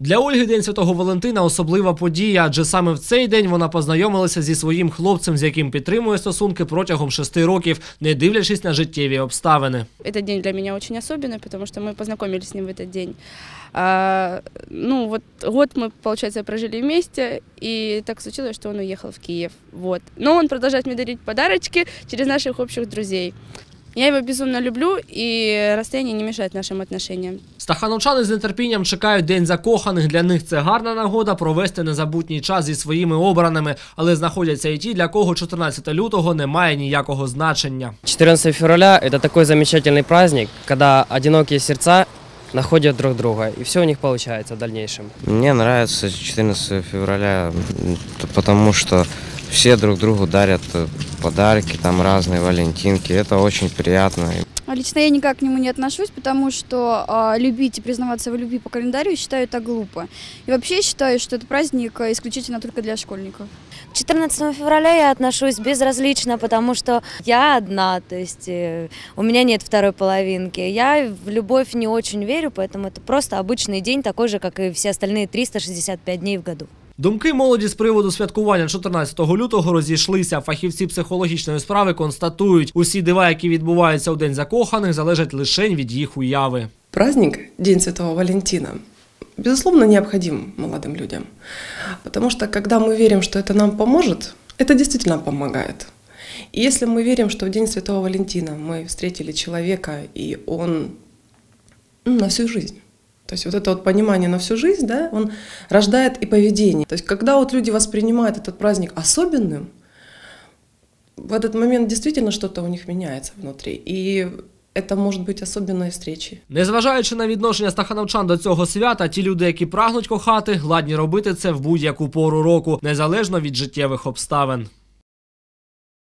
Для Ольги День Святого Валентина особлива подія, адже саме в цей день вона познайомилася зі своїм хлопцем, з яким підтримує стосунки протягом шести років, не дивлячись на життєві обставини. Этот день для меня очень особенный, потому что мы познакомились с ним в этот день. А, ну, вот год мы, получается, прожили вместе, и так случилось, что он уехал в Киев. Вот. Но он продолжает мне дарить подарочки через наших общих друзей. Я его безумно люблю, и расстояние не мешает нашим отношениям. Стахановчани з нетерпінням чекають День закоханих. Для них це гарна нагода провести незабутній час зі своїми обраними, але знаходяться і ті, для кого 14 лютого не має ніякого значення. 14 февраля – это такой замечательный праздник, когда одинокие сердца находят друг друга, и все у них получается в дальнейшем. Мне нравится 14 февраля, потому что все друг другу дарят э, подарки, там разные валентинки. Это очень приятно. А Лично я никак к нему не отношусь, потому что а, любить и признаваться в любви по календарю считаю это глупо. И вообще считаю, что это праздник а, исключительно только для школьников. К 14 февраля я отношусь безразлично, потому что я одна, то есть э, у меня нет второй половинки. Я в любовь не очень верю, поэтому это просто обычный день, такой же, как и все остальные 365 дней в году. Думки молоді з приводу святкування 14 лютого розійшлися. Фахівці психологічної справи констатують, усі дива, які відбуваються у день закоханих, залежать лише від їх уяви. Праздник, День Святого Валентина, безусловно, необходим молодым людям. Потому что когда мы верим, что это нам поможет, это действительно помогает. И если мы верим, что в День Святого Валентина мы встретили человека, и он ну, на всю жизнь, то есть вот это вот понимание на всю жизнь, да, он рождает и поведение. То есть когда вот люди воспринимают этот праздник особенным, в этот момент действительно что-то у них меняется внутри. И это может быть особенной встречей. Незважаючи на відношення стахановчан до цього свята, ті люди, які прагнуть кохати, ладні робити це в будь-яку пору року, незалежно від життєвих обставин.